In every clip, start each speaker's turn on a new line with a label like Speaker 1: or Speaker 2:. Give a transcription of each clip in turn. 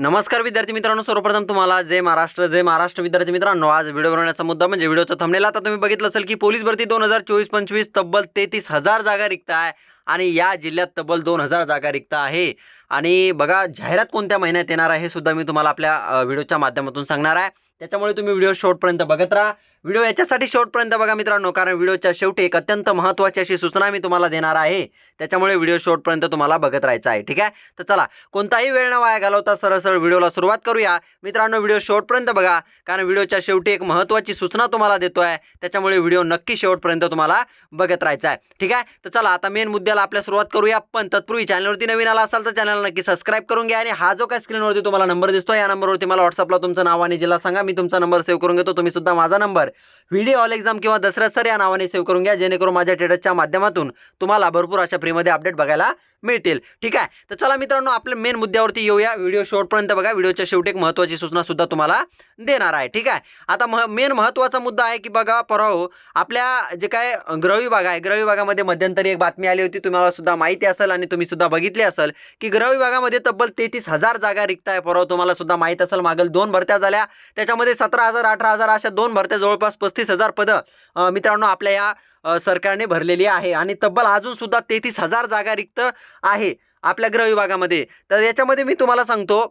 Speaker 1: नमस्कार विद्यार्थी मित्रांनो सर्वप्रथम तुम्हाला जय महाराष्ट्र जय महाराष्ट्र विद्यार्थी मित्रांनो. आज व्हिडिओ बनवण्याचा मुद्दा म्हणजे व्हिडिओचा थंबनेल आता तुम्ही बघितलं असेल की पोलीस भरती दोन हजार चोवीस पंचवीस तब्बल तेहतीस हजार जागा रिक्त आहे आणि या जिल्ह्यात तब्बल दोन हजार जागा रिक्त आहे. आणि बघा जाहिरात कोणत्या महिन्यात येणार आहे हे सुद्धा मी तुम्हाला आपल्या व्हिडिओच्या माध्यमातून सांगणार आहे. त्याच्यामुळे तुम्ही व्हिडिओ शेवटपर्यंत बघत राहा. व्हिडिओ याच्यासाठी शेवटपर्यंत बघा मित्रांनो कारण व्हिडिओच्या शेवटी एक अत्यंत महत्त्वाची अशी सूचना मी तुम्हाला देणार आहे. त्याच्यामुळे व्हिडिओ शेवटपर्यंत तुम्हाला बघत राहायचं आहे ठीक आहे? तर चला कोणताही वेळ न वाया घालवता सरळ व्हिडिओला सुरुवात करूया. मित्रांनो व्हिडिओ शेवटपर्यंत बघा कारण व्हिडिओच्या शेवटी एक महत्त्वाची सूचना तुम्हाला देतो आहे त्याच्यामुळे व्हिडिओ नक्की शेवटपर्यंत तुम्हाला बघत राहायचा आहे ठीक आहे? तर चला आता मेन मुद्द्याला आपल्या सुरुवात करूया. पण तत्पूर्वी चॅनलवरती नवीन आला असाल तर चॅनल नक्की सबस्क्राईब करून घ्या. आणि हा जो काय स्क्रीनवरती तुम्हाला नंबर दिसतो या नंबरवरती मला व्हॉट्सअपला तुमचं नाव आणि जिल्हा सांगा. मी तुमचा नंबर सेव्ह करून घेतो. तुम्ही सुद्धा माझा नंबर व्हिडिओ ऑल एक्झाम किंवा दसरा सर या नावाने सेव्ह करून घ्या जेणेकरून माझ्या टेडसच्या माध्यमातून तुम्हाला भरपूर अशा फ्रीमध्ये अपडेट बघायला मिळतील. ठीक आहे? तर चला मित्रांनो आपल्या मेन मुद्द्यावरती येऊया. व्हिडिओ शेवटपर्यंत बघा. व्हिडिओच्या शेवटी एक महत्त्वाची सूचना सुद्धा तुम्हाला देणार आहे. ठीक आहे? आता मह मेन महत्त्वाचा मुद्दा आहे की बघा परवा हो, आपल्या जे काय ग्रहविभाग विभाग आहे ग्रहविभागामध्ये मध्यंतरी एक बातमी आली होती. तुम्हाला सुद्धा माहिती असेल आणि तुम्ही सुद्धा बघितली असेल की ग्रहविभागामध्ये तब्बल तेहतीस हजार जागा रिक्त आहे. परवा हो, तुम्हाला सुद्धा माहीत असेल मागील दोन भरत्या झाल्या. त्याच्यामध्ये सतरा हजार अठरा हजार अशा दोन भरत्या जवळपास पस्तीस हजार पदं मित्रांनो आपल्या या सरकारने भरलेली आहे. आणि तब्बल अजून सुद्धा तेहतीस हजार जागा रिक्त आहे आपल्या ग्रह विभागामध्ये. तर याच्यामध्ये मी तुम्हाला सांगतो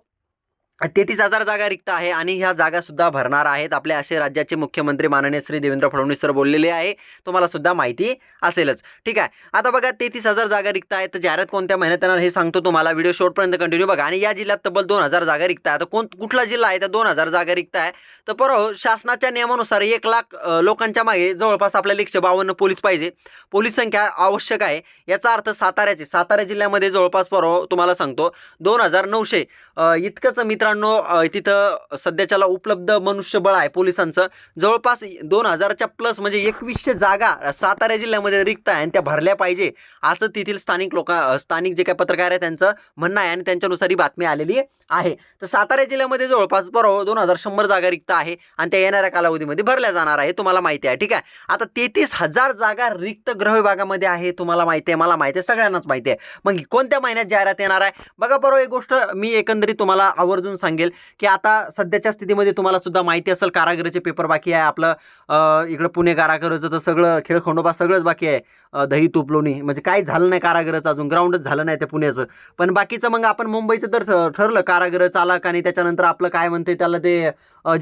Speaker 1: तेहतीस हजार जागा रिक्त आहे आणि ह्या जागा सुद्धा भरणार आहेत. आपल्या असे राज्याचे मुख्यमंत्री माननीय श्री देवेंद्र फडणवीस सर बोललेले आहे. तुम्हाला सुद्धा माहिती असेलच. ठीक आहे. आता बघा तेहतीस हजार जागा रिक्त आहेत. तर जाहिरात कोणत्या महिन्यात येणार हे सांगतो तुम्हाला. व्हिडिओ शॉर्टपर्यंत कंटिन्यू बघा. आणि या जिल्ह्यात तब्बल दोन हजार जागा रिक्त आहे तर कोण कुठला जिल्हा आहे? तर दोन हजार जागा रिक्त आहे. तर परवा शासनाच्या नियमानुसार एक लाख लोकांच्या मागे जवळपास आपल्याला एकशे बावन्न पोलीस पाहिजे. पोलीस संख्या आवश्यक आहे. याचा अर्थ साताऱ्याचे सातारा जिल्ह्यामध्ये जवळपास परवा तुम्हाला सांगतो दोन हजार नऊशे इतकंच मित्र मित्रांनो तिथं सध्याच्याला उपलब्ध मनुष्यबळ आहे पोलिसांचं. जवळपास दोन हजारच्या प्लस म्हणजे एकवीसशे जागा सातारा जिल्ह्यामध्ये रिक्त आहे आणि त्या भरल्या पाहिजे असं तेथील स्थानिक लोक स्थानिक जे काही पत्रकार आहे त्यांचं म्हणणं आहे आणि त्यांच्यानुसार ही बातमी आलेली आहे. तर सातारा जिल्ह्यामध्ये जवळपास बरोबर दोन हजार शंभर जागा रिक्त आहे आणि त्या येणाऱ्या कालावधीमध्ये भरल्या जाणार आहे. तुम्हाला माहिती आहे ठीक आहे? आता तेहतीस हजार जागा रिक्त ग्रह विभागामध्ये आहे तुम्हाला माहिती आहे मला माहिती आहे सगळ्यांनाच माहिती आहे. मग कोणत्या महिन्यात जाहिरात येणार आहे? बघा बरोबर एक गोष्ट मी एकंदरीत तुम्हाला आवर्जून सांगेल की आता सध्याच्या स्थितीमध्ये तुम्हाला सुद्धा माहिती असेल कारागिरीचे पेपर बाकी आहे आपलं इकडं पुणे कारागिरीचं तर सगळं खेळ खंडोबा सगळंच बाकी आहे दही तूप लोणी म्हणजे काय झालं नाही कारागिराचं अजून ग्राउंडच झालं नाही त्या पुण्याचं. पण बाकीचं मग आपण मुंबईचं तर ठरलं कारागिर चालक आणि त्याच्यानंतर आपलं काय म्हणते त्याला ते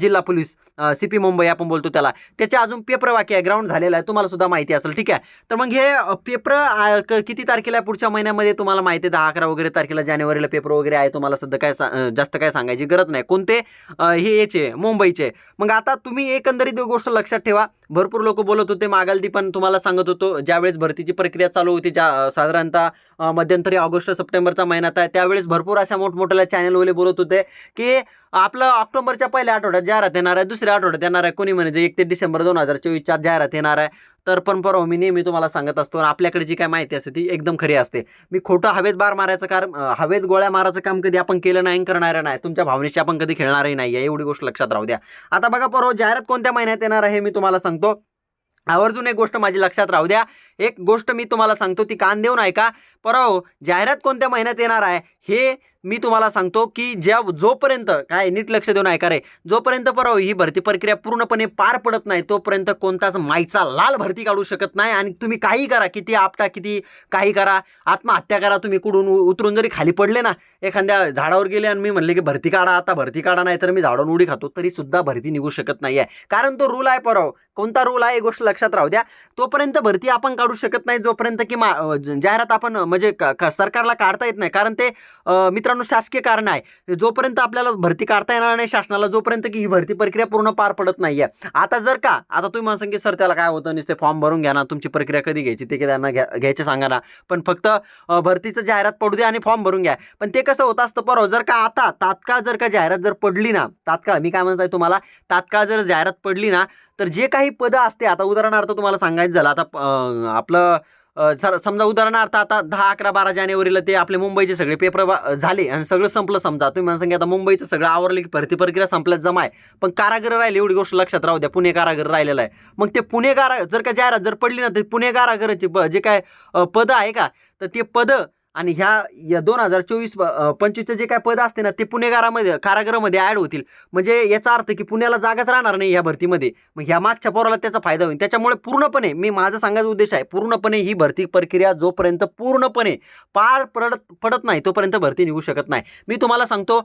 Speaker 1: जिल्हा पोलीस सी पी मुंबई आपण बोलतो त्याला. त्याचे अजून पेपर बाकी आहे ग्राउंड झालेला आहे तुम्हाला सुद्धा माहिती असेल ठीक आहे? तर मग हे पेपर किती तारखेला आहे? पुढच्या महिन्यामध्ये तुम्हाला माहिती आहे दहा अकरा वगैरे तारखेला जानेवारीला पेपर वगैरे आहे तुम्हाला सध्या काय जास्त काय सांगायची गरज नाही. कोणते? हे याचे मुंबईचे. मग आता तुम्ही एकंदरीत गोष्ट लक्षात ठेवा. भरपूर लोक बोलत होते मागालदी पण तुम्हाला सांगत होतो ज्यावेळेस भरतीची प्रक्रिया चालू होती ज्या साधारणतः मध्यंतरी ऑगस्ट सप्टेंबरचा महिन्यात आहे त्यावेळेस भरपूर अशा मोठमोठ्या चॅनलवाले बोलत होते की आपलं ऑक्टोबरच्या पहिल्या आठवड्यात जाहिरात येणार आहे दुसऱ्या आठवड्यात येणार आहे. कोणी म्हणजे एक ते डिसेंबर दोन हजार चोवीसच्या जाहिरात येणार आहे. तर पण परवा हो, मी नेहमी तुम्हाला सांगत असतो आपल्याकडे जी काय माहिती असते ती एकदम खरी असते. मी खोटं हवेत बार मारायचं कारण हवेत गोळ्या मारायचं काम कधी आपण केलं नाही करणारं नाही. तुमच्या भावनेशी आपण कधी खेळणारही नाही आहे एवढी गोष्ट लक्षात राहू द्या. आता बघा परवा जाहिरात कोणत्या महिन्यात येणार आहे मी तुम्हाला सांगतो. आवर्जून एक गोष्ट माझी लक्षात राहू द्या. एक गोष्ट मी तुम्हाला सांगतो ती कान देऊन ऐका. परवा जाहिरात कोणत्या महिन्यात येणार आहे? हे मी तुम्हाला सांगतो की ज्या जोपर्यंत काय नीट लक्ष देऊन ऐका रे. जोपर्यंत परवा ही भरती प्रक्रिया पूर्णपणे पार पडत नाही तोपर्यंत कोणताच माईचा लाल भरती काढू शकत नाही आणि तुम्ही काही करा किती आपटा किती काही करा. आत्महत्या करा तुम्ही कुठून उतरून जरी खाली पडले ना एखाद्या झाडावर गेले आणि मी म्हणले की भरती काढा आता भरती काढा नाही तर मी झाडावर उडी खातो तरी सुद्धा भरती निघू शकत नाही आहे कारण तो रूल आहे परवा. कोणता रूल आहे? ही गोष्ट लक्षात राहू द्या. तोपर्यंत भरती आपण काढू शकत नाही जोपर्यंत की मा जाहिरात आपण म्हणजे क- सरकारला काढता येत नाही. कारण ते मित्रांनो शासकीय कारण आहे. जोपर्यंत आपल्याला भरती काढता येणार नाही शासनाला जोपर्यंत की ही भरती प्रक्रिया पूर्ण पार पडत नाही आहे आता जर का आता तुम्ही म्हणा की सर त्याला काय होतं? नुसते फॉर्म भरून घ्या ना तुमची प्रक्रिया कधी घ्यायची? ते की त्यांना घ्या घ्यायचे सांगा ना. पण फक्त भरतीचं जाहिरात पडू द्या आणि फॉर्म भरून घ्या. पण ते कसं होतं असतं परवा जर का आता तात्काळ जर का जाहिरात जर पडली ना तात्काळ मी काय म्हणत आहे तुम्हाला? तात्काळ जर जाहिरात पडली ना तर जे काही पदं असते आता उदाहरणार्थ तुम्हाला सांगायचं झालं आता आपलं सर समजा उदाहरणार्थ आता दहा अकरा बारा जानेवारीला ते आपले मुंबईचे सगळे पेपर झाले आणि सगळं संपलं समजा. तुम्ही मला सांगा आता मुंबईचं सगळं आवरलं की भरती प्रक्रिया संपल्यात जमा आहे. पण कारागृह राहिले एवढी गोष्ट लक्षात राहू द्या पुणे कारागृह राहिलेला आहे. मग ते पुणे कारा जर का जाहिरात जर पडली ना ते पुणे कारागिराची जे काय पदं आहे का तर ते पदं आणि ह्या दोन हजार चोवीस पंचवीसचे जे काय पद असते ना ते पुणेगारामध्ये कारागृहामध्ये ॲड होतील. म्हणजे याचा अर्थ की पुण्याला जागाच राहणार नाही या भरतीमध्ये. मग ह्या मागच्या पोराला त्याचा फायदा होईल. त्याच्यामुळे पूर्णपणे मी माझा सांगायचा उद्देश आहे पूर्णपणे ही भरती प्रक्रिया जोपर्यंत पूर्णपणे पार पडत पडत नाही तोपर्यंत भरती निघू शकत नाही. मी तुम्हाला सांगतो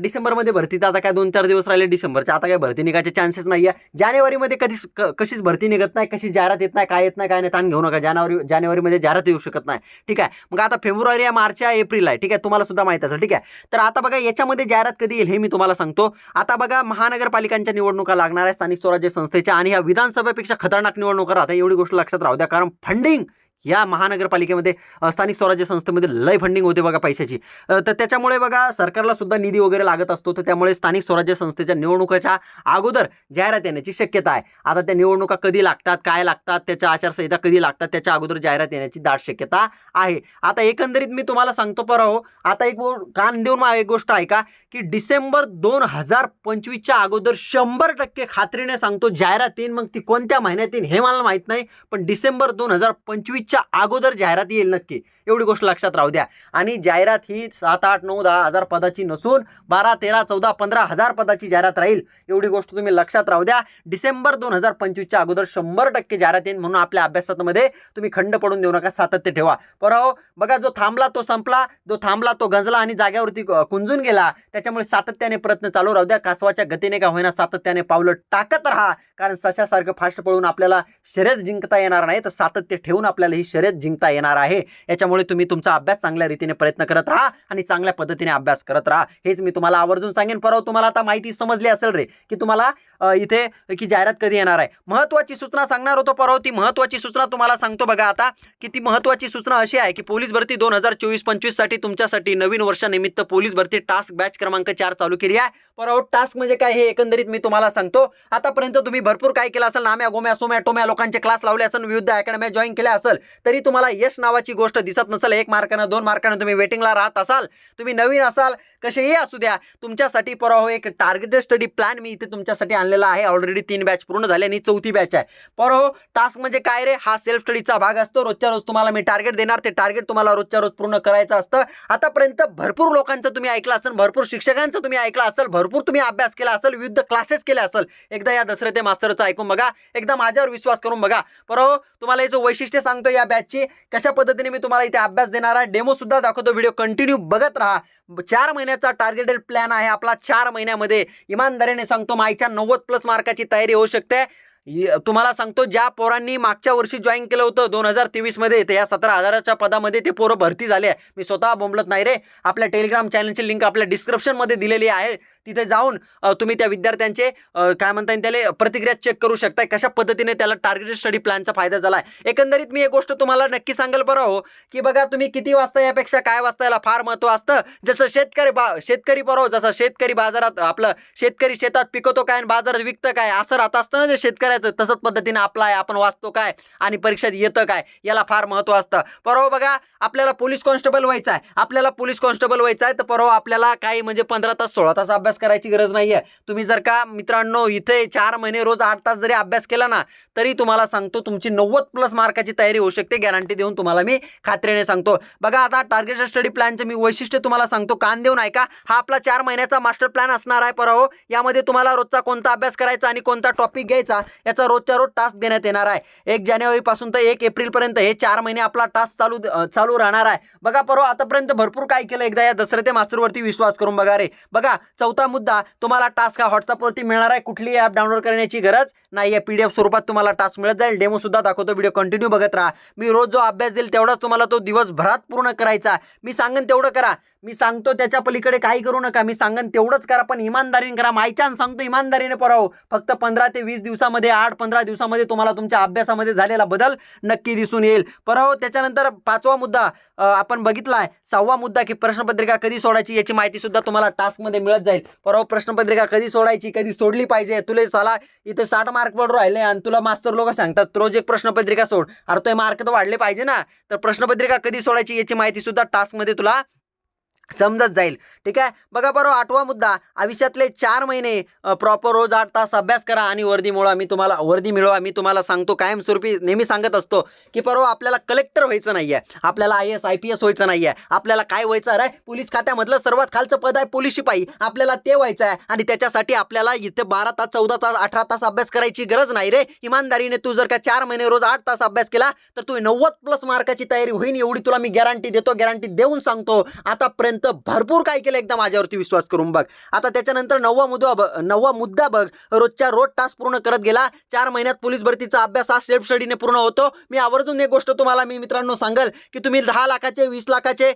Speaker 1: डिसेंबरमध्ये भरती तर आता काय दोन चार दिवस राहिले डिसेंबरचे. आता काय भरती निघायचे चान्सेस नाही आहे जानेवारीमध्ये कधीच क- कशीच भरती निघत नाही कशी जाहिरात येत नाही काय येत नाही काय नाही ताण घेऊ नका. जानेवारी जानेवारीमध्ये जाहिरात येऊ शकत नाही. ठीक आहे. मग आता फेब्रुवारी आहे मार्च आहे एप्रिल आहे. ठीक आहे? तुम्हाला सुद्धा माहीत असेल. ठीक आहे? तर आता बघा याच्यामध्ये जाहिरात कधी येईल हे मी तुम्हाला सांगतो. आता बघा महानगरपालिकांच्या निवडणुका लागणार आहे स्थानिक स्वराज्य संस्थेच्या आणि ह्या विधानसभेपेक्षा खतरनाक निवडणुका राहतात. एवढी गोष्ट लक्षात राहू द्या. कारण फंडिंग या महानगरपालिकेमध्ये स्थानिक स्वराज्य संस्थेमध्ये लय फंडिंग होते बघा पैशाची. तर त्याच्यामुळे बघा सरकारला सुद्धा निधी वगैरे लागत असतो तर त्यामुळे स्थानिक स्वराज्य संस्थेच्या निवडणुकाच्या अगोदर जाहिरात येण्याची शक्यता आहे. आता त्या निवडणुका कधी लागतात काय लागतात त्याच्या आचारसंहिता कधी लागतात त्याच्या अगोदर जाहिरात येण्याची दाट शक्यता आहे. आता एकंदरीत मी तुम्हाला सांगतो पर हो आता एक कान देऊन एक गोष्ट ऐका की डिसेंबर दोन हजार पंचवीसच्या अगोदर शंभर टक्के खात्रीने सांगतो जाहिरात येईन मग ती कोणत्या महिन्यात येईन हे मला माहीत नाही पण डिसेंबर दोन हजार पंचवीस पंचवीसच्या अगोदर जाहिरात येईल नक्की. एवढी गोष्ट लक्षात राहू द्या. आणि जाहिरात ही सात आठ नऊ दहा हजार पदाची नसून बारा तेरा चौदा पंधरा हजार पदाची जाहिरात राहील. एवढी गोष्ट तुम्ही लक्षात राहू द्या. डिसेंबर दोन हजार पंचवीसच्या अगोदर शंभर टक्के जाहिरात येईल म्हणून आपल्या अभ्यासामध्ये तुम्ही खंड पडून देऊ नका सातत्य ठेवा. पराहो बघा जो थांबला तो संपला. जो थांबला तो गंजला आणि जाग्यावरती कुंजून गेला. त्याच्यामुळे सातत्याने प्रयत्न चालू राहू द्या. कासवाच्या गतीने का होईना सातत्याने पावलं टाकत राहा. कारण सशासारखं फास्ट पळून आपल्याला शर्यत जिंकता येणार नाही. तर सातत्य ठेवून आपल्याला ही शर्यत जिंकता येणार आहे. याच्यामुळे तुम्ही तुमचा अभ्यास चांगल्या रीतीने प्रयत्न करत राहा आणि चांगल्या पद्धतीने अभ्यास करत राहा. हेच मी तुम्हाला आवर्जून सांगेन. परवा तुम्हाला आता माहिती समजली असेल रे की तुम्हाला इथे की जाहिरात कधी येणार आहे. महत्त्वाची सूचना सांगणार होतो परवा ती महत्त्वाची सूचना तुम्हाला सांगतो बघा आता की ती महत्त्वाची सूचना अशी आहे की पोलीस भरती दोन हजार चोवीस पंचवीससाठी तुमच्यासाठी नवीन वर्षानिमित्त पोलीस भरती टास्क बॅच क्रमांक चार चालू केली आहे. परवा टास्क म्हणजे काय हे एकंदरीत मी तुम्हाला सांगतो. आतापर्यंत तुम्ही भरपूर काय केलं असेल नाम्या गोम्या सोम्या टोम्या लोकांचे क्लास लावले असेल विविध अकॅडम्या जॉईन केल्या असेल तरी तुम्हाला यश नावाची गोष्ट दिसत नसेल. एक मार्कानं दोन मार्कानं तुम्ही वेटिंगला राहत असाल. तुम्ही नवीन असाल कसेही असू द्या तुमच्यासाठी परवा हो एक टार्गेटेड स्टडी प्लॅन मी इथे तुमच्यासाठी आणलेला आहे. ऑलरेडी तीन बॅच पूर्ण झाले आणि चौथी बॅच आहे. परवा हो टास्क म्हणजे काय रे? हा सेल्फ स्टडीचा भाग असतो. रोजच्या रोज तुम्हाला मी टार्गेट देणार. ते टार्गेट तुम्हाला रोजच्या रोज पूर्ण करायचं असतं. आतापर्यंत भरपूर लोकांचं तुम्ही ऐकलं असेल भरपूर शिक्षकांचं तुम्ही ऐकलं असेल भरपूर तुम्ही अभ्यास केला असेल विविध क्लासेस केले असेल. एकदा या दसरे ते मास्तरचं ऐकून बघा. एकदा माझ्यावर विश्वास करून बघा. बरोबर हो, तुम्हाला याचं वैशिष्ट्य सांगतो. या बॅचची कशा पद्धतीने मी तुम्हाला इथे अभ्यास देणार आहे डेमो सुद्धा दाखवतो व्हिडिओ कंटिन्यू बघत राहा. चार महिन्याचा टार्गेटेड प्लॅन आहे आपला चार महिन्यामध्ये इमानदारीने सांगतो माईच्या नव्वद प्लस मार्काची तयारी होऊ शकते. तुम्हाला सांगतो ज्या पोरांनी मागच्या वर्षी जॉईन केलं होतं दोन हजार तेवीसमध्ये ते या सतरा हजाराच्या पदामध्ये ते पोरं भरती झाले आहे. मी स्वतः बोंबलत नाही रे. आपल्या टेलिग्राम चॅनलची लिंक आपल्या डिस्क्रिप्शनमध्ये दिलेली आहे. तिथे जाऊन तुम्ही त्या विद्यार्थ्यांचे काय म्हणता येईल त्याला प्रतिक्रिया चेक करू शकताय कशा पद्धतीने त्याला टार्गेटेड स्टडी प्लॅनचा फायदा झाला आहे एकंदरीत मी एक गोष्ट तुम्हाला नक्की सांगेल बरं हो की बघा तुम्ही किती वाजता यापेक्षा काय वाजता याला फार महत्त्व असतं. जसं शेतकरी बा शेतकरी बरं हो, जसं शेतकरी बाजारात आपलं शेतकरी शेतात पिकवतो काय आणि बाजारात विकतं काय असं राहत असतं ना जे शेतकरी करायचं? तसंच पद्धतीने आपलं आहे आपण वाचतो काय? आणि परीक्षेत येतं काय? याला फार महत्त्व असतं. परवा बघा आपल्याला पोलीस कॉन्स्टेबल व्हायचं आहे. आपल्याला पोलीस कॉन्स्टेबल व्हायचं आहे तर परवा आपल्याला काही म्हणजे पंधरा तास सोळा तास अभ्यास करायची गरज नाही आहे तुम्ही जर का मित्रांनो इथे चार महिने रोज आठ तास जरी अभ्यास केला ना तरी तुम्हाला सांगतो तुमची नव्वद प्लस मार्काची तयारी होऊ शकते. गॅरंटी देऊन तुम्हाला मी खात्रीने सांगतो. बघा आता टार्गेट स्टडी प्लॅनचं मी वैशिष्ट्य तुम्हाला सांगतो. कान देऊन ऐका हा आपला चार महिन्याचा मास्टर प्लॅन असणार आहे परवा. यामध्ये तुम्हाला रोजचा कोणता अभ्यास करायचा आणि कोणता टॉपिक घ्यायचा याचा रोजच्या रोज टास्क देण्यात येणार आहे. एक जानेवारीपासून तर एक एप्रिलपर्यंत हे चार महिने आपला टास्क चालू चालू राहणार आहे. बघा परवा आतापर्यंत भरपूर काय केलं एकदा या दसरे ते मास्तरवरती विश्वास करून बघा रे. बघा चौथा मुद्दा तुम्हाला टास्क हा व्हॉट्सअपवरती मिळणार आहे. कुठलीही ॲप डाउनलोड करण्याची गरज नाही आहे पी डी एफ स्वरूपात तुम्हाला टास्क मिळत जाईल. डेमो सुद्धा दाखवतो. व्हिडिओ कंटिन्यू बघत राहा. मी रोज जो अभ्यास देईल तेवढाच तुम्हाला तो दिवसभरात पूर्ण करायचा मी सांगेन तेवढं करा. मी सांगतो त्याच्या पलीकडे काही करू नका. मी सांगेन तेवढंच करा पण इमानदारीने करा. मायचान सांगतो इमानदारीने पराव. फक्त पंधरा ते वीस दिवसामध्ये आठ पंधरा दिवसामध्ये तुम्हाला तुमच्या अभ्यासामध्ये झालेला बदल नक्की दिसून येईल. पराव त्याच्यानंतर पाचवा मुद्दा आपण बघितला आहे सहावा मुद्दा की प्रश्नपत्रिका कधी सोडायची याची माहिती सुद्धा तुम्हाला टास्कमध्ये मिळत जाईल. पराव प्रश्नपत्रिका कधी सोडायची कधी सोडली पाहिजे तुला साला इथे साठ मार्क पडू राहिले आणि तुला मास्तर लोक सांगतात रोज एक प्रश्नपत्रिका सोड. अरे तो मार्क तर वाढले पाहिजे ना. तर प्रश्नपत्रिका कधी सोडायची याची माहिती सुद्धा टास्कमध्ये तुला समजत जाईल. ठीक आहे? बघा बरोबर आठवा मुद्दा. आयुष्यातले चार महिने प्रॉपर रोज आठ तास अभ्यास करा आणि वर्दी मिळवा मी तुम्हाला वर्दी मिळवा. मी तुम्हाला सांगतो कायमस्वरूपी नेहमी सांगत असतो की परवा आपल्याला कलेक्टर व्हायचं नाही आहे आपल्याला I S I P S व्हायचं नाही आहे आपल्याला काय व्हायचं? आहे पोलीस खात्यामधलं सर्वात खालचं पद आहे पोलीस शिपाई आपल्याला ते व्हायचं आहे. आणि त्याच्यासाठी आपल्याला इथे बारा तास चौदा तास अठरा तास अभ्यास करायची गरज नाही रे. इमानदारीने तू जर का चार महिने रोज आठ तास अभ्यास केला तर तू नव्वद प्लस मार्काची तयारी होईल एवढी तुला मी गॅरंटी देतो गॅरंटी देऊन सांगतो. आतापर्यंत भरपूर काय केलं एकदा माझ्यावरती विश्वास करून बघ. आता त्याच्यानंतर नववा मुद्दा बघ नववा मुद्दा बघ. रोजच्या रोज टास्क पूर्ण करत गेला. चार महिन्यात पोलीस भरतीचा अभ्यास हा सेल्फ स्टडीने पूर्ण होतो. मी आवर्जून एक गोष्ट तुम्हाला मी मित्रांनो सांगेल की तुम्ही दहा लाखाचे वीस लाखाचे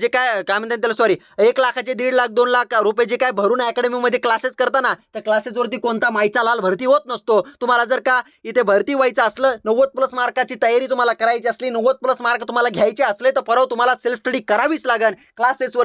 Speaker 1: जे काय काय म्हणतात त्याला सॉरी एक लाखाचे दीड लाख दोन लाख रुपये जे काय भरून अकॅडमीमध्ये क्लासेस करताना त्या क्लासेसवरती कोणता मायचा लाल भरती होत नसतो. तुम्हाला जर का इथे भरती व्हायचं असलं नव्वद प्लस मार्काची तयारी तुम्हाला करायची असली नव्वद प्लस मार्क तुम्हाला घ्यायचे असले तर परवा तुम्हाला सेल्फ स्टडी करावीच लागेल.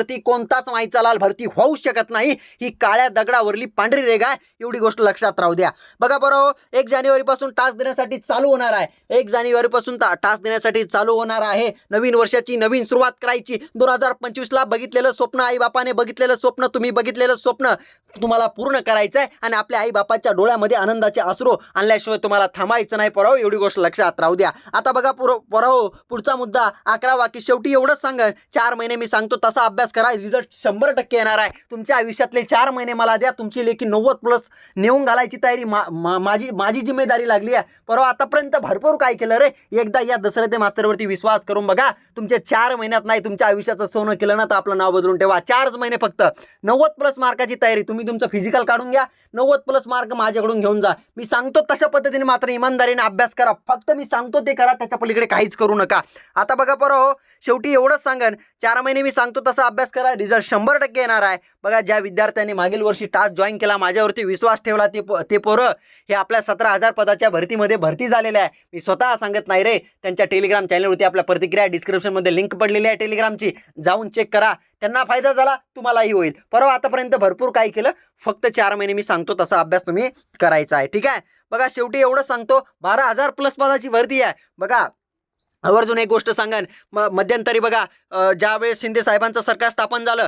Speaker 1: भरती कोणताच माईचा लाल भरती होऊ शकत नाही. ही काळ्या दगडावरली पांढरी रेगा आहे. एवढी गोष्ट लक्षात राहू द्या. बघा बरोबर हो, एक जानेवारीपासून टास्क देण्यासाठी चालू होणार आहे. एक जानेवारीपासून टास्क देण्यासाठी चालू होणार आहे. नवीन वर्षाची नवीन सुरुवात करायची. दोन हजार पंचवीसला बघितलेलं स्वप्न आई बापाने बघितलेलं स्वप्न तुम्ही बघितलेलं स्वप्न तुम्हाला पूर्ण करायचं आहे आणि आपल्या आई बापाच्या डोळ्यामध्ये आनंदाचे आसरो आणल्याशिवाय तुम्हाला थांबायचं नाही पराव. एवढी गोष्ट लक्षात राहू द्या. आता बघा पुर पराव हो, पुढचा मुद्दा अकरा वाकी शेवटी एवढंच सांगा चार महिने मी सांगतो तसा अभ्यास करा. रिझल्ट शंभर टक्के येणार आहे. तुमच्या आयुष्यातले चार महिने मला द्या. तुमची लेखी नव्वद प्लस नेऊन घालायची तयारी मा, मा, माझी माझी जिम्मेदारी लागली आहे. परवा आतापर्यंत भरपूर काय केलं रे? एकदा या दसरथे मास्तरवरती विश्वास करून बघा. तुमच्या चार महिन्यात नाही तुमच्या आयुष्याचं सोनं केलं ना तर आपलं नाव बदलून ठेवा. चारच महिने फक्त. नव्वद प्लस मार्काची तयारी. तुम्ही तुमचं फिजिकल काढून घ्या. नव्वद प्लस मार्क माझ्याकडून घेऊन जा. मी सांगतो तशा पद्धतीने मात्र इमानदारीने अभ्यास करा. फक्त मी सांगतो ते करा. त्याच्या पलीकडे काहीच करू नका. आता बघा बरं हो शेवटी एवढंच सांगन. चार महिने मी सांगतो तसा अभ्यास करा रिझल्ट शंभर टक्के येणार आहे. बघा ज्या विद्यार्थ्यांनी मागील वर्षी टास्क जॉईन केला माझ्यावरती विश्वास ठेवला ते पो ते पोरं. हे आपल्या सतरा हजार पदाच्या भरतीमध्ये भरती झालेले आहे. मी स्वतः सांगत नाही रे. त्यांच्या टेलिग्राम चॅनलवरती आपल्या प्रतिक्रिया डिस्क्रिप्शनमध्ये लिंक पडलेली आहे टेलिग्रामची जाऊन चेक करा. त्यांना फायदा झाला तुम्हालाही होईल. परवा आतापर्यंत भरपूर काय केलं. फक्त चार महिने मी सांगतो तसा अभ्यास तुम्ही करायचा आहे. ठीक आहे? बघा शेवटी एवढं सांगतो बारा हजार प्लस पदाची भरती आहे. बघा आवर्जून एक गोष्ट सांगान म मध्यंतरी बघा ज्यावेळेस शिंदे साहेबांचं सरकार स्थापन झालं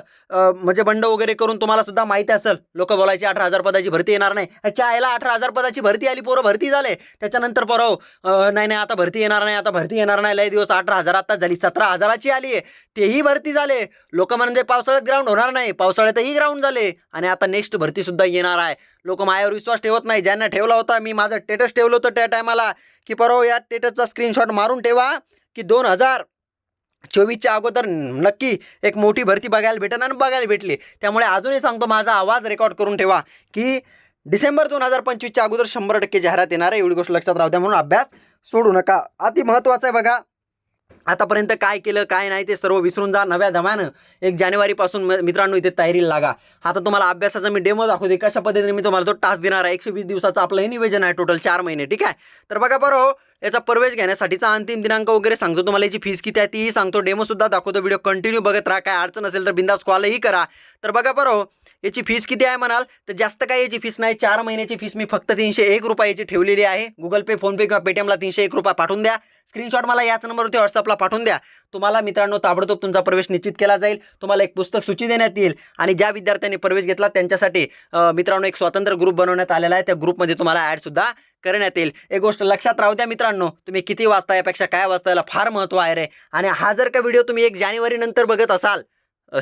Speaker 1: म्हणजे बंड वगैरे करून तुम्हाला सुद्धा माहिती असेल लोक बोलायची अठरा हजार पदाची भरती येणार नाही. याच्या आईला अठरा हजार पदाची भरती आली पोरं भरती झाले. त्याच्यानंतर परव नाही नाही आता भरती येणार नाही आता भरती येणार नाही लय दिवस अठरा हजार आता झाली सतरा हजाराची आली आहे. तेही भरती झाले. लोक म्हणजे पावसाळ्यात ग्राउंड होणार नाही पावसाळ्यातही ग्राउंड झाले. आणि आता नेक्स्ट भरतीसुद्धा येणार आहे. लोक माझ्यावर विश्वास ठेवत नाही. ज्यांना ठेवला होता मी माझं टेटस ठेवलं होतं त्या टायमाला की परव या टेटसचा स्क्रीनशॉट मारून ठेवा. की दोन हजार चोवीसच्या अगोदर नक्की एक मोठी भरती बघायला भेटेल आणि बघायला भेटली. त्यामुळे अजूनही सांगतो माझा आवाज रेकॉर्ड करून ठेवा की डिसेंबर दोन हजार पंचवीसच्या अगोदर शंभर टक्के जाहिरात येणार आहे. एवढी गोष्ट लक्षात राहू द्या म्हणून अभ्यास सोडू नका. अति महत्त्वाचं आहे बघा आतापर्यंत काय केलं काय नाही ते सर्व विसरून जा. नव्या दमानं एक जानेवारीपासून म- मित्रांनो इथे तयारीला लागा. आता तुम्हाला अभ्यासाचा मी डेमो दाखवते कशा पद्धतीने मी तुम्हाला तो टास्क देणार आहे? एकशे वीस दिवसाचं आपलं हे नियोजन आहे टोटल चार महिने ठीक आहे? तर बघा बरं हो, याचा प्रवेश घेण्यासाठीचा अंतिम दिनांक वगैरे सांगतो तुम्हाला. याची फीस किती आहे तीही सांगतो. डेमो सुद्धा दाखवतो. व्हिडिओ कंटिन्यू बघत राहा. काय अडचण असेल तर बिंदास कॉलही करा. तर बघा बरं हो, याची फीस किती आहे म्हणाल? तर जास्त काय याची फीस नाही. चार महिन्याची फीस मी फक्त तीनशे एक रुपयाची ठेवलेली आहे. गुगल पे फोनपे किंवा पेटीएमला तीनशे एक रुपये पाठवून द्या. स्क्रीनशॉट मला याच नंबरवरती व्हॉट्सअपला पाठवून द्या. तुम्हाला मित्रांनो ताबडतोब तुमचा प्रवेश निश्चित केला जाईल. तुम्हाला एक पुस्तक सूची देण्यात येईल. आणि ज्या विद्यार्थ्यांनी प्रवेश घेतला त्यांच्यासाठी मित्रांनो एक स्वतंत्र ग्रुप बनवण्यात आलेला आहे. त्या ग्रुपमध्ये तुम्हाला ॲडसुद्धा करण्यात येईल. एक गोष्ट लक्षात राहू द्या मित्रांनो. तुम्ही किती वाजता यापेक्षा काय वाजता याला फार महत्त्व आहे रे. आणि हा जर का व्हिडिओ तुम्ही एक जानेवारीनंतर बघत असाल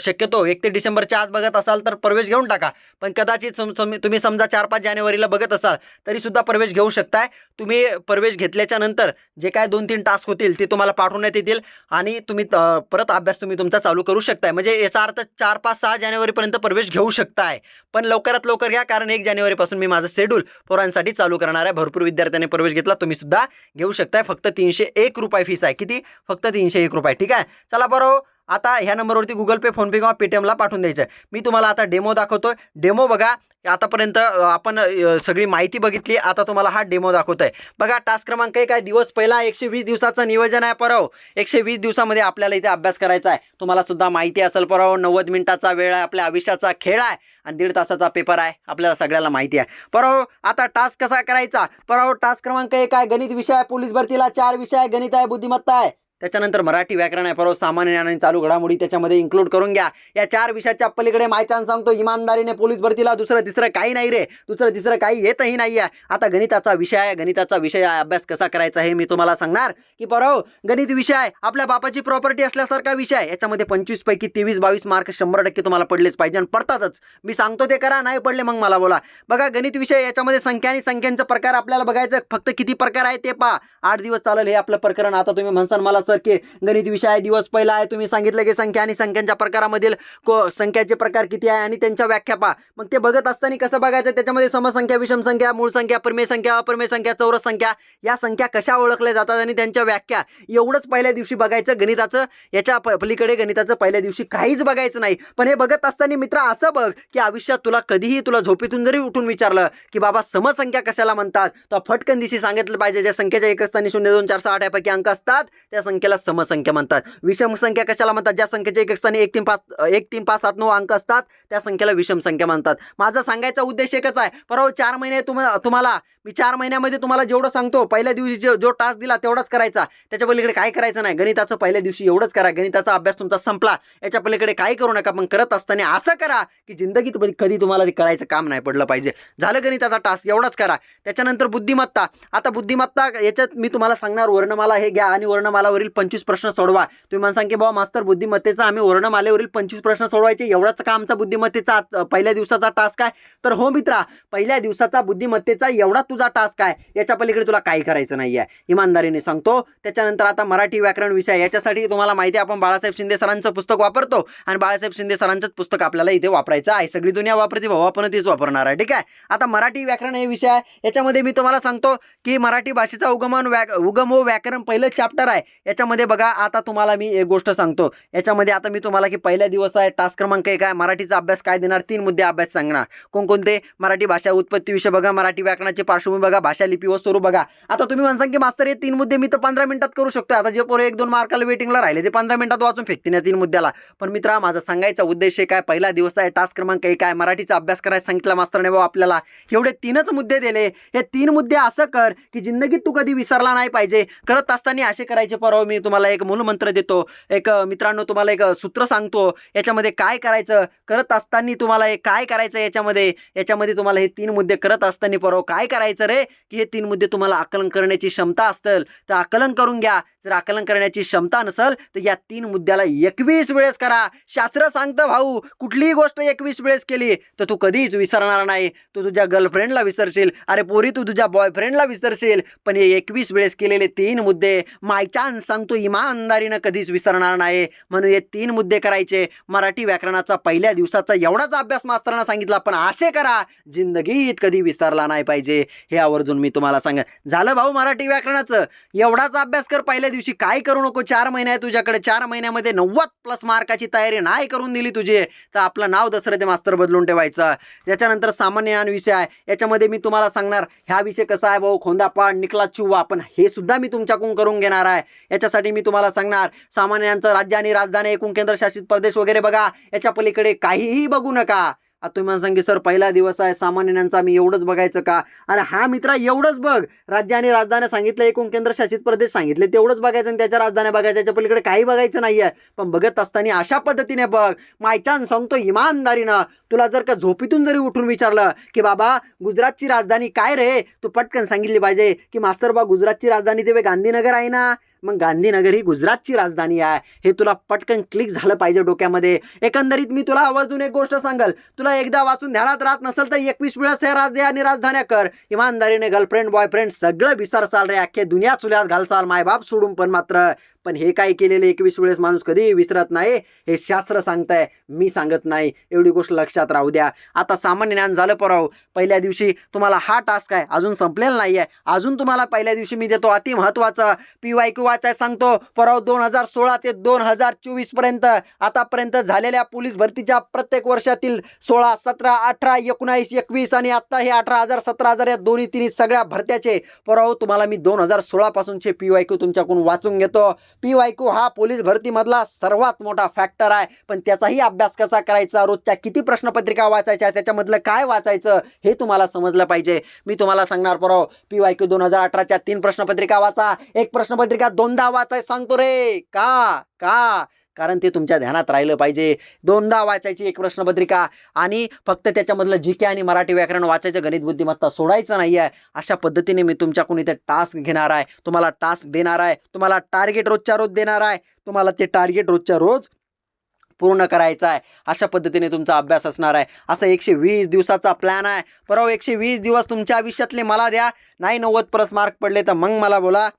Speaker 1: शक्यतो एक ते डिसेंबरच्या आत बघत असाल तर प्रवेश घेऊन टाका. पण कदाचित सम सम तुम्ही समजा चार पाच जानेवारीला बघत असाल तरीसुद्धा प्रवेश घेऊ शकताय. तुम्ही प्रवेश घेतल्याच्या नंतर जे काय दोन तीन टास्क होतील ते तुम्हाला पाठवण्यात येतील आणि तुम्ही त- परत अभ्यास तुम्ही तुमचा चालू करू शकताय. म्हणजे याचा अर्थ चार पाच सहा जानेवारीपर्यंत प्रवेश घेऊ शकताय. पण लवकरात लवकर घ्या कारण एक जानेवारीपासून मी माझं शेड्यूल पोरांसाठी चालू करणार आहे. भरपूर विद्यार्थ्यांनी प्रवेश घेतला तुम्हीसुद्धा घेऊ शकताय. फक्त तीनशे एक रुपये फीस आहे. किती? फक्त तीनशे एक रुपये. ठीक आहे? चला बरं हो. आता ह्या नंबरवरती गुगल पे फोनपे किंवा पेटीएमला पाठवून द्यायचं आहे. मी तुम्हाला आता डेमो दाखवतोय. डेमो बघा आतापर्यंत आपण सगळी माहिती बघितली. आता तुम्हाला हा डेमो दाखवतोय. बघा टास्क क्रमांक एक आहे. दिवस पहिला एकशे वीस दिवसाचं नियोजन आहे परव. एकशे वीस दिवसामध्ये आपल्याला इथे अभ्यास करायचा आहे. तुम्हाला सुद्धा माहिती असेल परव. नव्वद मिनिटाचा वेळ आहे आपल्या आयुष्याचा खेळ आहे आणि दीड तासाचा पेपर आहे. आपल्याला सगळ्याला माहिती आहे. परव आता टास्क कसा करायचा? परव टास्क क्रमांक एक आहे. गणित विषय आहे पोलीस भरतीला चार विषय आहे. गणित आहे बुद्धिमत्ता आहे. त्याच्यानंतर मराठी व्याकरण आहे. परवा सामान्य ज्ञान आणि चालू घडामोडी त्याच्यामध्ये इन्क्लूड करून घ्या. या चार विषयाच्या पलीकडे मायचान सांगतो. इमानदारीने पोलीस भरतीला दुसरं तिसरं काही नाही रे. दुसरं तिसरं काही येतही नाही आहे आता गणिताचा विषय आहे. गणिताचा विषय आहे. अभ्यास कसा करायचा हे मी तुम्हाला सांगणार. की परव गणित विषय आहे. आपल्या बापाची प्रॉपर्टी असल्यासारखा विषय आहे. याच्यामध्ये पंचवीस पैकी तेवीस बावीस मार्क शंभर टक्के तुम्हाला पडलेच पाहिजे आणि पडतातच. मी सांगतो ते करा नाही पडले मग मला बोला. बघा गणित विषय याच्यामध्ये संख्या आणि संख्यांचा प्रकार आपल्याला बघायचं फक्त किती प्रकार आहे ते पहा. आठ दिवस चालेल हे आपलं प्रकरण. आता तुम्ही म्हणसाल मला सर की गणित विषय आहे दिवस पहिला आहे. तुम्ही सांगितलं की संख्या आणि संख्यांच्या प्रकारामधील को संख्याचे प्रकार किती आहे आणि त्यांच्या व्याख्या पहा. मग ते बघत असताना कसं बघायचं? त्याच्यामध्ये समसंख्या विषम संख्या मूळ संख्या प्रमेय संख्या अप्रमेय संख्या चौरस संख्या या संख्या कशा ओळखल्या जातात आणि त्यांच्या व्याख्या एवढंच पहिल्या दिवशी बघायचं. गणिताचं याच्या पलीकडे गणिताचं पहिल्या दिवशी काहीच बघायचं नाही. पण हे बघत असताना मित्र असं बघ की आयुष्यात तुला कधीही तुला झोपेतून जरी उठून विचारलं की बाबा समसंख्या कशाला म्हणतात तर फटकन दिशी सांगितलं पाहिजे. ज्या संख्येच्या एक असताना शून्य दोन चार सहा आठ यापैकी अंक असतात त्या संख्येला समसंख्या म्हणतात. विषम संख्या कशाला म्हणतात? ज्या संख्येचे एक स्थानी एक तीन पाच एक तीन पाच सात नऊ अंक असतात त्या संख्येला विषम संख्या म्हणतात. माझा सांगायचा उद्देश एकच आहे. परवा चार महिने तुम्हा तुम्हाला मी चार महिन्यामध्ये तुम्हाला जेवढं सांगतो पहिल्या दिवशी जो जो टास्क दिला तेवढाच करायचा. त्याच्या पलीकडे काय करायचं नाही. गणिताचं पहिल्या दिवशी एवढंच करा. गणिताचा अभ्यास तुमचा संपला. याच्या पलीकडे काही करू नका पण करत असताना असं करा की जिंदगीत कधी- कधी तुम्हाला ते करायचं काम नाही पडलं पाहिजे. झालं गणिताचा टास्क एवढाच करा. त्याच्यानंतर बुद्धिमत्ता. आता बुद्धिमत्ता याच्यात मी तुम्हाला सांगणार वर्णमाला हे घ्या आणि वर्णमालावर वर्णमालावरील पंचवीस प्रश्न सोडवा. तुम्ही मला सांग की बाबा मास्तर बुद्धिमत्तेचा आम्ही वर्णमालेवरील पंचवीस प्रश्न सोडवायचे. एवढाच का आमचा बुद्धिमत्तेचा पहिल्या दिवसाचा टास्क आहे? तर हो मित्रा पहिल्या दिवसाचा बुद्धिमत्तेचा एवढा तुझा टास्क आहे याच्या पलीकडे तुला काही करायचं नाही आहे इमानदारीने सांगतो. त्याच्यानंतर आता मराठी व्याकरण विषय याच्यासाठी तुम्हाला माहिती आहे आपण बाळासाहेब शिंदे सरांचं पुस्तक वापरतो. आणि बाळासाहेब शिंदे सरांचंच पुस्तक आपल्याला इथे वापरायचं आहे. सगळी दुनिया वापरते भाऊ आपण तेच वापरणार आहे. ठीक आहे? आता मराठी व्याकरण हे विषय आहे. याच्यामध्ये मी तुम्हाला सांगतो की मराठी भाषेचा उगमन व्या उगम व व्याकरण पहिलं चॅप्टर आहे. याच्यामध्ये बघा आता तुम्हाला मी एक गोष्ट सांगतो. याच्यामध्ये आता मी तुम्हाला की पहिला दिवस आहे टास्क क्रमांक एक आहे मराठीचा अभ्यास काय देणार? तीन मुद्दे अभ्यास सांगणार. कोणकोणते? मराठी भाषा उत्पत्ती विषय बघा मराठी व्याकरणाची पार्श्वभूमी बघा भाषा लिपी व स्वरूप बघा. आता तुम्ही म्हणसान की मास्तर हे तीन मुद्दे मी तर पंधरा मिनिटात करू शकतो आता जे पोरं एक दोन मार्काला वेटिंगला राहिले ते पंधरा मिनिटात वाचून फेकतील या तीन मुद्द्याला. पण मित्रा माझा सांगायचा उद्देश काय पहिला दिवस आहे टास्क क्रमांक एक आहे मराठीचा अभ्यास करायला सांगितला मास्तरने बाबा आपल्याला. एवढे तीनच मुद्दे दिले. हे तीन मुद्दे असं कर की जिंदगीत तू कधी विसरला नाही पाहिजे. करत असताना असे करायचे परवा मी तुम्हाला एक मूलमंत्र देतो. एक मित्रांनो तुम्हाला एक सूत्र सांगतो. याच्यामध्ये काय करायचं? करत असताना तुम्हाला हे काय करायचं याच्यामध्ये? याच्यामध्ये तुम्हाला हे तीन मुद्दे करत असताना परवा काय करायचं रे? की हे तीन मुद्दे तुम्हाला आकलन करण्याची क्षमता असतील तर आकलन करून घ्या. जर आकलन करण्याची क्षमता नसेल तर या तीन मुद्द्याला एकवीस वेळेस करा. शास्त्र सांगतं भाऊ कुठलीही गोष्ट एकवीस वेळेस केली तर तू कधीच विसरणार नाही. तू तुझ्या गर्लफ्रेंडला विसरशील. अरे पोरी तू तुझ्या बॉयफ्रेंडला विसरशील. पण हे एकवीस वेळेस केलेले तीन मुद्दे माय चान्स सांगतो इमानदारीनं कधीच विसरणार नाही. म्हणून हे तीन मुद्दे करायचे. मराठी व्याकरणाचा पहिल्या दिवसाचा एवढाच अभ्यास मास्तरांना सांगितला पण असे करा जिंदगीत कधी विसरला नाही पाहिजे. हे आवर्जून मी तुम्हाला सांगा झालं भाऊ मराठी व्याकरणाचं? एवढाच अभ्यास कर पहिल्या दिवशी काय करू नको? चार महिने आहे तुझ्याकडे. चार महिन्यामध्ये नव्वद प्लस मार्काची तयारी नाही करून दिली तुझी. तर आपलं नाव दसरथे मास्तर बदलून ठेवायचं. त्याच्यानंतर सामान्य ज्ञान विषय आहे. याच्यामध्ये मी तुम्हाला सांगणार ह्या विषय कसा आहे भाऊ? खोंदापाड निकला चिव्वा. पण हे सुद्धा मी तुमच्याकडून करून घेणार आहे. याच्यासाठी मी तुम्हाला सांगणार. सामान्यांचं राज्य आणि राजधानी एकूण केंद्रशासित प्रदेश वगैरे बघा. याच्या पलीकडे काहीही बघू नका. आता तुम्ही मला सांगे सर पहिला दिवस आहे. सामान्यांचा मी एवढंच बघायचं का? अरे हा मित्रा एवढंच बघ. राज्य आणि राजधानी सांगितलं एकूण केंद्रशासित प्रदेश सांगितले तेवढंच बघायचं आणि त्याच्या राजधान्या बघायचं याच्या पलीकडे काही बघायचं नाही आहे पण बघत असताना अशा पद्धतीने बघ. मायचान सांगतो इमानदारीनं. तुला जर का झोपीतून जरी उठून विचारलं की बाबा गुजरातची राजधानी काय रे? तू पटकन सांगितली पाहिजे की मास्तर बा गुजरातची राजधानी ते गांधीनगर आहे ना? मग गांधीनगर ही गुजरातची राजधानी आहे. हे तुला पटकन क्लिक झालं पाहिजे डोक्यामध्ये. एकंदरीत मी तुला आवर्जून एक गोष्ट सांगल. तुला एकदा वाचून ध्यानात राहत नसेल तर एकवीस वेळेस हे राज्य आणि राजधान्या कर. इमानदारीने गर्लफ्रेंड बॉयफ्रेंड सगळं विसरसाल रे. अख्खे दुनिया चुल्यात घालसाल मायबाप सोडून पण मात्र. पण हे काय केलेले एकवीस वेळेस माणूस कधी विसरत नाही. हे शास्त्र सांगताय. मी सांगत नाही. एवढी गोष्ट लक्षात राहू द्या. आता सामान्य ज्ञान झालं पराव पहिल्या दिवशी तुम्हाला हा टास्क आहे. अजून संपलेला नाही आहे अजून तुम्हाला पहिल्या दिवशी मी देतो अति महत्त्वाचं पी वाय क्यू वाचाय सांगतो. पराव दोन हजार सोळा ते दोन हजार चोवीसपर्यंत आतापर्यंत झालेल्या पोलीस भरतीच्या प्रत्येक वर्षातील सोळा
Speaker 2: सतरा अठरा एकोणावीस एकवीस आणि आत्ता हे अठरा हजार सतरा हजार या दोन्ही तिन्ही सगळ्या भरत्याचे. पराहो तुम्हाला मी दोन हजार सोळापासूनचे पी वाय क्यू तुमच्याकडून वाचून घेतो. पी वाय क्यू हा पोलीस भरतीमधला सर्वात मोठा फॅक्टर आहे. पण त्याचाही अभ्यास कसा करायचा? रोजच्या किती प्रश्नपत्रिका वाचायच्या? त्याच्यामधलं काय वाचायचं? हे तुम्हाला समजलं पाहिजे. मी तुम्हाला सांगणार परवा पी वाय क्यू दोन हजार अठराच्या तीन प्रश्नपत्रिका वाचा. एक प्रश्नपत्रिका दोन दोनदा वाचाय सांगतो रे. का? का? कारण ते तुमच्या ध्यानात राहिलं पाहिजे. दोनदा वाचायची एक प्रश्नपत्रिका आणि फक्त त्याच्यामधलं जी के आणि मराठी व्याकरण वाचायचं गणित बुद्धिमत्ता सोडायचं नाही आहे अशा पद्धतीने मी तुमच्याकडून इथे टास्क घेणार आहे. तुम्हाला टास्क देणार आहे. तुम्हाला टार्गेट रोजच्या रोज देणार आहे. तुम्हाला ते टार्गेट रोजच्या रोज पूर्ण करायचा आहे. अशा पद्धतीने तुमचा अभ्यास असणार आहे. असं एकशे वीस दिवसाचा प्लॅन आहे. परवा एकशे वीस दिवस तुमच्या आयुष्यातले मला द्या. नाही नव्वद परस मार्क पडले तर मग मला बोला.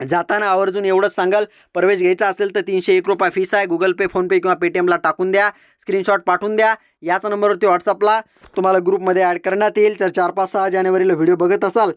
Speaker 2: जाताना आवर्जून एवढंच सांगाल. प्रवेश घ्यायचा असेल तर तीनशे एक रुपये फीस आहे. गुगल पे फोनपे किंवा पेटीएमला टाकून द्या. स्क्रीनशॉट पाठवून द्या. याच नंबरवरती व्हॉट्सअपला तुम्हाला ग्रुपमध्ये ॲड करण्यात येईल. तर चार पाच सहा जानेवारीला व्हिडिओ बघत असाल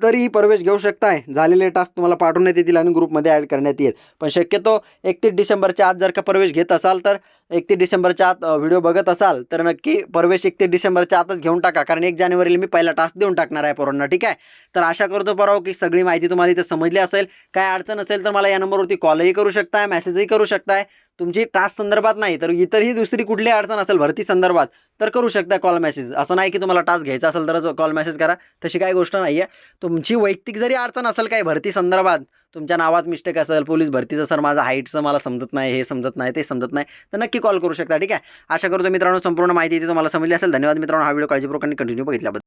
Speaker 2: तरीही प्रवेश घेऊ शकताय. झालेले टास्क तुम्हाला पाठवण्यात येतील आणि ग्रुपमध्ये ॲड करण्यात येईल. पण शक्यतो एकतीस डिसेंबरच्या आत जर का प्रवेश घेत असाल तर एकतीस डिसेंबरच्या आत व्हिडिओ बघत असाल तर नक्की प्रवेश एकतीस डिसेंबरच्या आतच घेऊन टाका. कारण एक जानेवारीला मी पहिला टास्क देऊन टाकणार आहे पोरांना ठीक आहे? तर आशा करतो पराव की सगळी माहिती तुम्हाला इथे समजली असेल. काय अडचण असेल तर मला या नंबरवरती कॉलही करू शकताय मेसेजही करू शकताय. तुमची टास्क संदर्भात नाही तर इतरही दुसरी कुठली अडचण असेल भरती संदर्भात तर करू शकता कॉल मेसेज. असं नाही की तुम्हाला टास्क घ्यायचा असेल तरच कॉल मेसेज करा तशी काही गोष्ट नाही आहे तुमची वैयक्तिक जरी अडचण असेल काही भरती संदर्भात तुमच्या नावात मिस्टेक असेल पोलीस भरतीचं सर माझं हाईटचं मला समजत नाही हे समजत नाही ते समजत नाही तर नक्की कॉल करू शकता ठीक आहे? आशा करतो मित्रांनो संपूर्ण माहिती तुम्हाला समजली असेल. धन्यवाद मित्रांनो हा व्हिडिओ काळजीपूर्वक कंटिन्यू बघितल्याबद्दल.